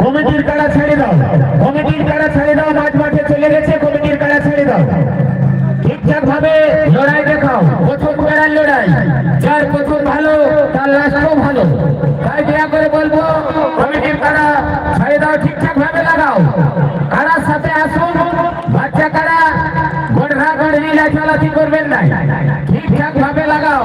কমিটির কাড়া ছেড়ে দাও? কমিটির কাড়া ছেড়ে দাও? মাঝ মাঠে চলে গেছে, কমিটির কাড়া ছেড়ে দাও? ঠিকঠাক ভাবে লড়াই দেখাও। প্রথম বেড়ার লড়াই। যার প্রথম ভালো, তার লাস্টও ভালো। তাই দয়া করে বলব, কমিটির কাড়া ছেড়ে দাও ঠিকঠাক ভাবে লাগাও। কারার সাথে আসুন। বাচ্চা কারা গড়া গড় লীলা চালাতি করবেন না। ঠিকঠাক ভাবে লাগাও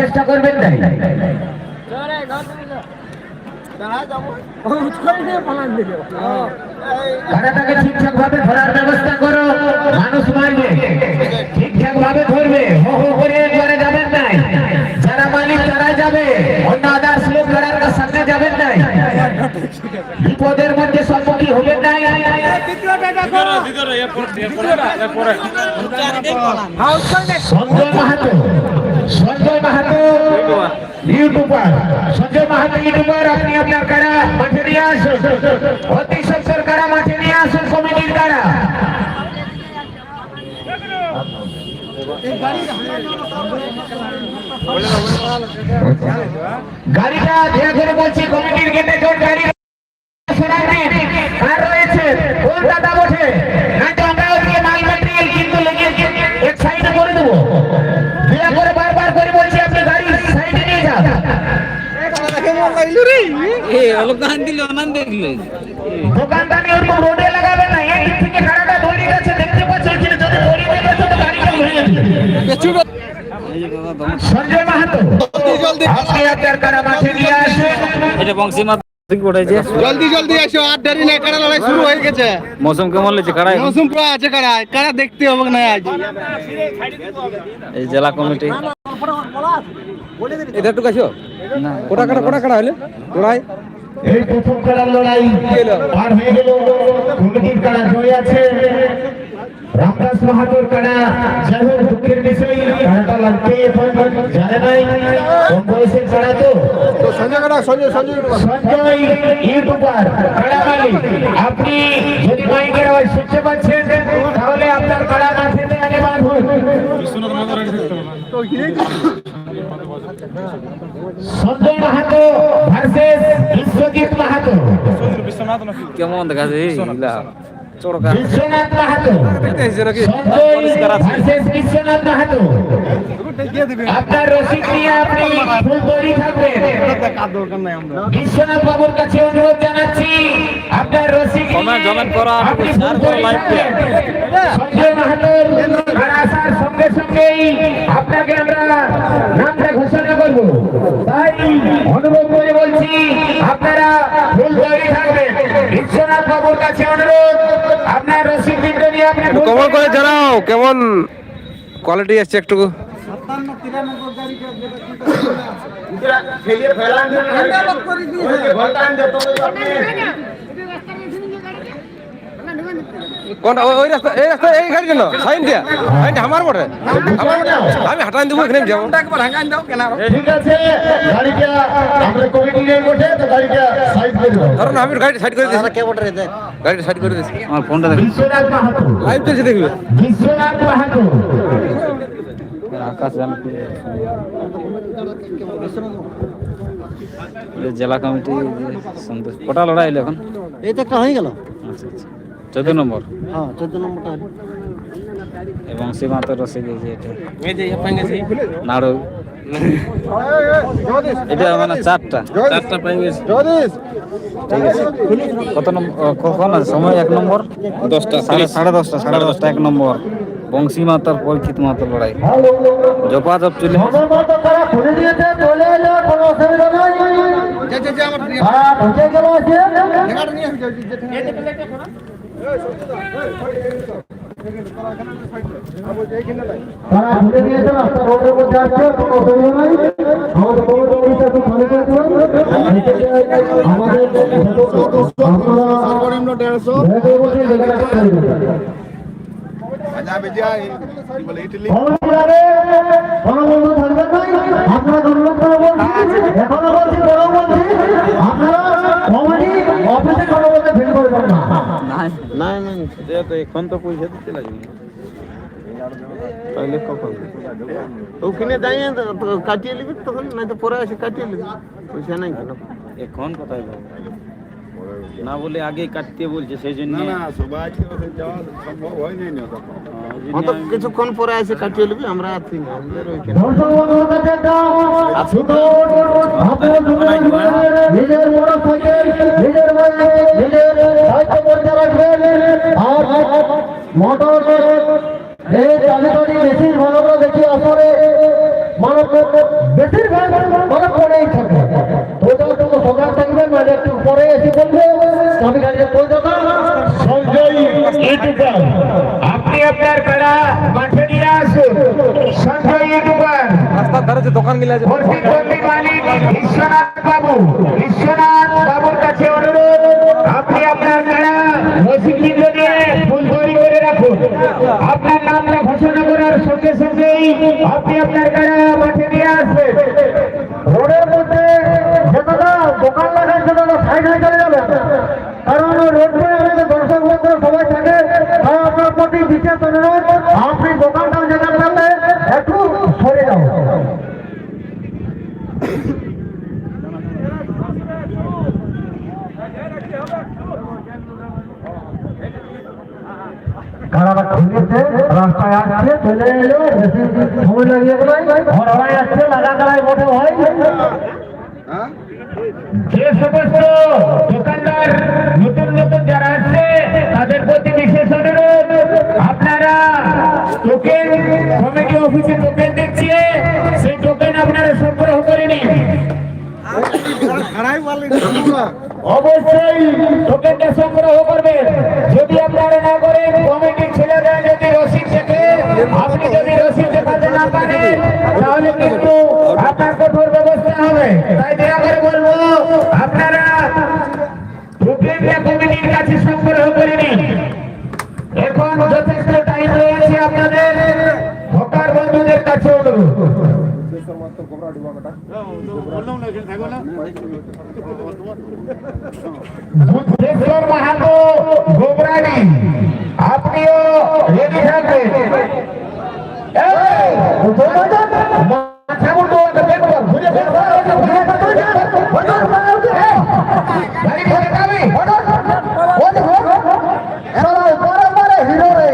চেষ্টা করবেন নাই ঠিকঠাক ভাবে ধরার ব্যবস্থা করো, মানুষ মারবে ঠিকঠাক ভাবে ধরবে, হো করে একবারে যাবেন নাই। যারা মালিক তারা যাবে। অন্য আদার্স লোক লড়ার সামনে যাবেন নাই। বিপদের মধ্যে সম্মুখীন হবেন নাই। সঞ্জয় মাহাতো মাহাতো। ইউটিউবার সঞ্জয় মাহাতো ইউটিউবার আপনি আপনার কারা মাঠে নিয়ে আসুন। অতি সত্তর কারা মাঠে নিয়ে আসুন কমিটির কারা। গাড়িটা ধীরে ধীরে বলছি কমিটির গেটে জোর গাড়ি সরাই দিন। আর রয়েছে কোন দাদা বসে নয়তো আমরা ওদিকে মাল ম্যাটেরিয়াল কিন্তু লেগে এক সাইডে করে দেবো দয়া করে বারবার করে বলছি আপনি গাড়ি সাইডে নিয়ে যান দোকানদানি ওরকম রোডে লাগাবে না এই থেকে গাড়িটা দড়ি গেছে দেখতে পাচ্ছেন যদি দড়ি গেছে তো গাড়িটা ভেঙে দিবে সঞ্জয় মাহাতো আপনি আপনার কারা মাঠে নিয়ে আসুন এটা বংশী জলদি জলদি এসো আর দেরি নেই কারা লড়াই শুরু হয়ে গেছে? মৌসুম কেমন লেগেছে? কারাই মৌসুম পুরো আছে কারা? কারা দেখতে হবে না আজ? এই জেলা কমিটি। এটা একটু কাছো না। কোটা কাটা কোটা কাটা হলে? লড়াই? এই প্রথম খেলার লড়াই পার হয়ে গেল। কমিটির কারা জয় আছে? রামদাস মাহাতোর কারা যাই হোক দুঃখের বিষয় কারাটা লাগতে জানে নাই। কম বয়সের কারা তো? সঞ্জয় কাটা সঞ্জয় সঞ্জয় সঞ্জয় ইউটিউবার কারা মালিক আপনি যদি মাইকের আওয়াজ শুনতে পাচ্ছেন তাহলে আপনার কারা মাঠেতে আগে বার হন। সঞ্জয় মাহাতো ভার্সেস বিশ্বজিৎ মাহাতো। কেমন দেখাছে এইগুলা চড়কা বিশ্বনাথ মাহাতো সঞ্জয় বিশ্বনাথ মাহাতো আপনার রসিদ নিয়ে আপনি ফুল তৈরি থাকবেন। বিশ্বনাথ বাবুর কাছে অনুরোধ জানাচ্ছি আপনার রসিদ Comment, comment আপনি ফুল তৈরি থাকবেন। সঞ্জয় মাহাতোর আসার সঙ্গে সঙ্গেই আপনাকে আমরা নামটা ঘোষণা করব। তাই অনুরোধ করে বলছি আপনারা বিশ্বনাথ বাবুর কাছে অনুরোধ আপনার রসিদ বিন্দু নিয়ে আপনি ফুল করে জানাও কেমন কোয়ালিটি আছে একটু। কোনটা? ওই- রাস্তা এই রাস্তা এই গাড়ি কেন সাইন দিয়া। সাইন আমার বটে। আমার বটে। আমি হাঁটান দেবো এখানে যাব। ঠিক আছে গাড়িটা আমরা কমিটি নিয়ে বসে তো গাড়িটা সাইড করে ধরুন আমি গাড়ি সাইড করে দিয়েছি। গাড়িটা সাইড করে আমার ফোনটা দেখো। বিশ্বনাথ মাহাতো। লাইভ চলছে দেখবে। বিশ্বনাথ মাহাতো। আকাশ জান জেলা কমিটি সন্তোষ। কটা লড়াই এখন? এই তো একটা হয়ে গেল। আচ্ছা আচ্ছা। চোদ্দ নম্বর হ্যাঁ চোদ্দ নম্বরটা এবং সীমান্ত রসিদ এই যে এটা নাড়ু এটা মানে চারটা চারটা পেয়ে গেছে ঠিক আছে কত নম্বর কখন আছে সময় এক নম্বর দশটা সাড়ে সাড়ে দশটা সাড়ে দশটা এক নম্বর বংশী মাতার পরীক্ষিত মাতার লড়াই জপা জপ চলে আমার তারা ঢুকে দিয়েছে রাস্তা রোডের মধ্যে আসছে কোনো অসুবিধা নাই। আমাদের কমিটি অফিসে একটু খালি করে দিবেন। আমাদের আপনারা সর্বনিম্ন দেড়শো ভেবে বসে জায়গাটা খালি করবেন যাবে যাই কি বলে ইটালি না। না। তো এখন তো পয়সা দিতে লাগবে। তাহলে কখন? ওখানে দাঁড়িয়ে কাটিয়ে নিবি তখন না তো পরে এসে কাটিয়ে নিবি। পয়সা নাই কেন? এখন কোথায় যাব? না বলে আগেই কাটতে বলছে সেই জন্য কিছুক্ষণ পরে এসে কাটিয়ে নিবি আমরা আছি না আমাদের ওইখানে। দর্শক বন্ধুর কাছে একটা ছোট আপনার নিজের মোটর সাইকেল নিজের নিজের সাইকেল বলতে রাখবেন আর মোটর এই চালিতটি বেশির ভালো দেখি মানব বেশিরভাগ পরেই থাকে। ওটা একটু সজাগ থাকবেন মানে একটু পরে এসে বলবে। আপনি আপনার কাড়া মাঠে নিয়ে আসুন। সঞ্জয় ইউটিউবার রাস্তার ধারে যে দোকান গিলা আছে প্রতিদ্বন্দ্বী মালিক বিশ্বনাথ বাবু। বিশ্বনাথ বাবুর কাছে অনুরোধ আপনি আপনার নিয়ে ফুল তৈরি করে রাখুন। আপনার নামটা ঘোষণা করার সঙ্গে সঙ্গেই আপনি আপনার মাঠে নিয়ে আসবেন রোডের মধ্যে যতটা দোকান লাগার জন্য সাইড হয়ে চলে যাবে কারণ রোডে আমাদের দর্শক বন্ধু সবাই থাকে তাই আপনার প্রতি বিশেষ অনুরোধ আপনি দোকানটা জায়গাটাতে একটু সরে যাও কারাটা খুলেছে রাস্তায় আসছে চলে এলো সময় লাগিয়ে আসছে লাগা মোটে যে সমস্ত দোকানদার, নতুন নতুন যারা আসছে, তাদের প্রতি বিশেষ অনুরোধ। আপনারা টোকেন কমিটি অফিসে টোকেন দিচ্ছে অবশ্যই টোকেনটা সংগ্রহ করবেন যদি আপনারা না করেন কমিটির ছেলেরা যদি রসিদ দেখে আপনি যদি রসিদ দেখাতে না পারেন তাহলে কিন্তু আপনার কঠোর ব্যবস্থা হবে তাই দয়া করে বলব আপনারা কমিটির কাছে সংগ্রহ করে নিন। এখন যথেষ্ট টাইম রয়েছে আপনাদের বুদ্ধেশ্বর মাহাতো গোবরানি আপনিও রেডি থাকবেন এই, মাথা মুন্ডু ওকে বের কর, ঘুরে বের কর, ওকে ঘুরে বের কর, ঘুরে বের কর, ওকে, এই, গাড়ি ঘরে যাবি, ওকে, ওকে, এরা উপরে মারে হিরো রে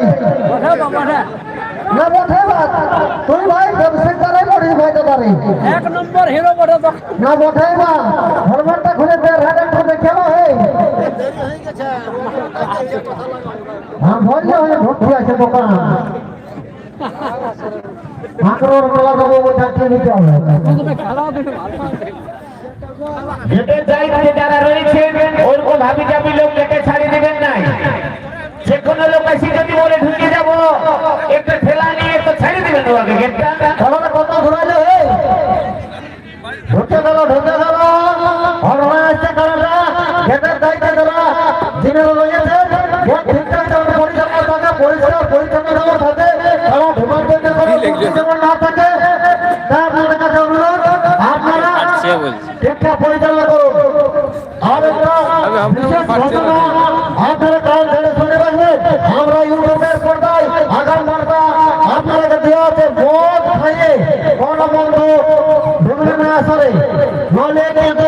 না বটে বাত তুই ভাই ব্যবসা করে পড়ি ভাইতে পারি এক নম্বর হিরো বটে তো না। খুলে কেন হে? হ্যাঁ ভরলে হয়ে ভর্তি আছে দোকান। মাকড়র মেলা দেবো ওটাকে নিতে হবে। খেলাও কিন্তু ভালো গেটের দায়িত্বে যারা রয়েছেন ওরকম ভাবি যাবি লোক গেটে ছাড়ি দিবেন নাই। যে কোনো লোক এসে যদি বলে ঢুকে যাব একটা ঠেলা নিয়ে একটু ছাড়ি দিবেন ওকে গেটটা গেটের দায়িত্ব দেওয়া। দিনের রয়েছে গেট ঠিকঠাক যেমন পরিচালনা থাকে পরিষ্কার কোনো না থাকে কাছে অনুরোধ আপনারা ঠিকঠাক পরিচালনা করুন। আর একটা বিশেষ ঘটনা আপনারা কাল ধরে শুনে রাখবেন। আমরা ইউটিউবের পর্দায় আগাম বার্তা আপনাদেরকে দেওয়া আছে মদ খাইয়ে কোন বন্ধু না আসলে নইলে কিন্তু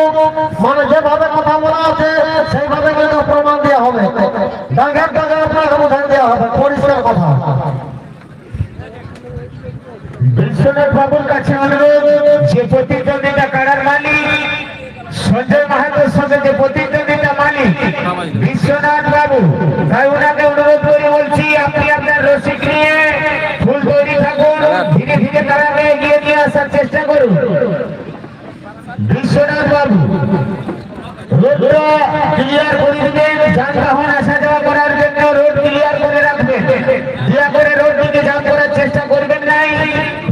বিশ্বনাথ বাবু তাই ওনাকে অনুরোধ করে বলছি আপনি আপনার রসিক নিয়ে ফুল তৈরি থাকুন ধীরে ধীরে তারাকে এগিয়ে নিয়ে আসার চেষ্টা করুন। বিশ্বনাথ বাবু রোডটা ক্লিয়ার করে দিবেন যানবাহন আসা যাওয়া করার জন্য রোড ক্লিয়ার করে রাখবেন। দয়া করে রোড দিকে জাম করার চেষ্টা করবেন নাই।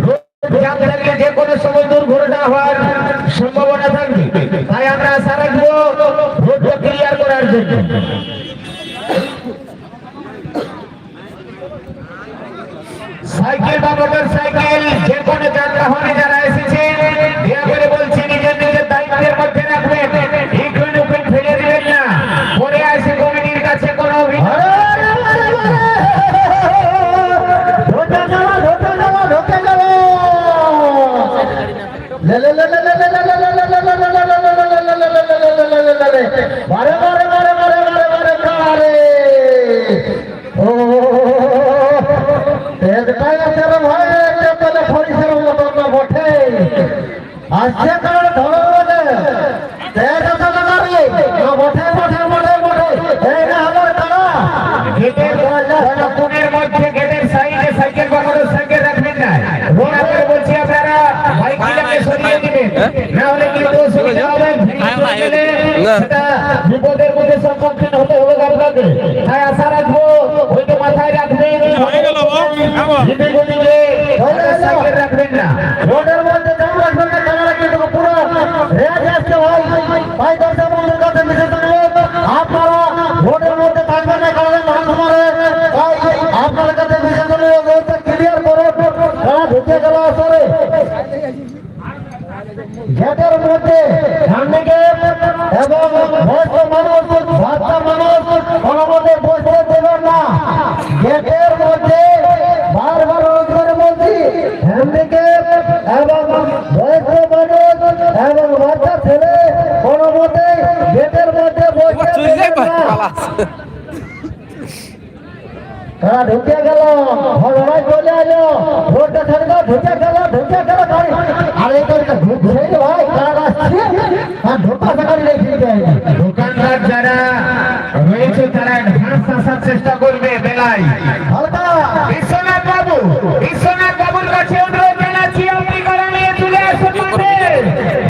রোড জ্যাম থাকলে যে কোনো সময় দুর্ঘটনা হওয়ার সম্ভাবনা থাকবে। তাই আমরা করার জন্য। সাইকেল বা মোটর সাইকেল যে কোনো যানবাহনে যারা మత్స్యకారుడు తొలగదు తేట తొలగాలి সেটা বিপদের মধ্যে সম্মুখীন হতে হবে আপনাকে তাই আশা গেটের মধ্যে সামনে এবং বয়স্ক মানুষ বাচ্চা মানুষ কোনো মধ্যে বসতে দেবেন না। গেটের মধ্যে বারবার অনুরোধ বলছি এবং বয়স্ক মানুষ এবং বাচ্চা ছেলে কোনো মধ্যে গেটের মধ্যে বসতে দেবেন না। হ্যাঁ, তারা ঢুকে গেল। ভগবান চলে এলো ভোটটা থাকল ঢুকে গেল ঢুকে গেল গাড়ি। আর এই গাড়িটা ঘুরে ভাই তারা আসছে? আর ঢোকা গাড়ি রেখে দোকানদার যারা রয়েছে তারা ঘাস চেষ্টা করবে বেলায়। বিশ্বনাথ বাবু বিশ্বনাথ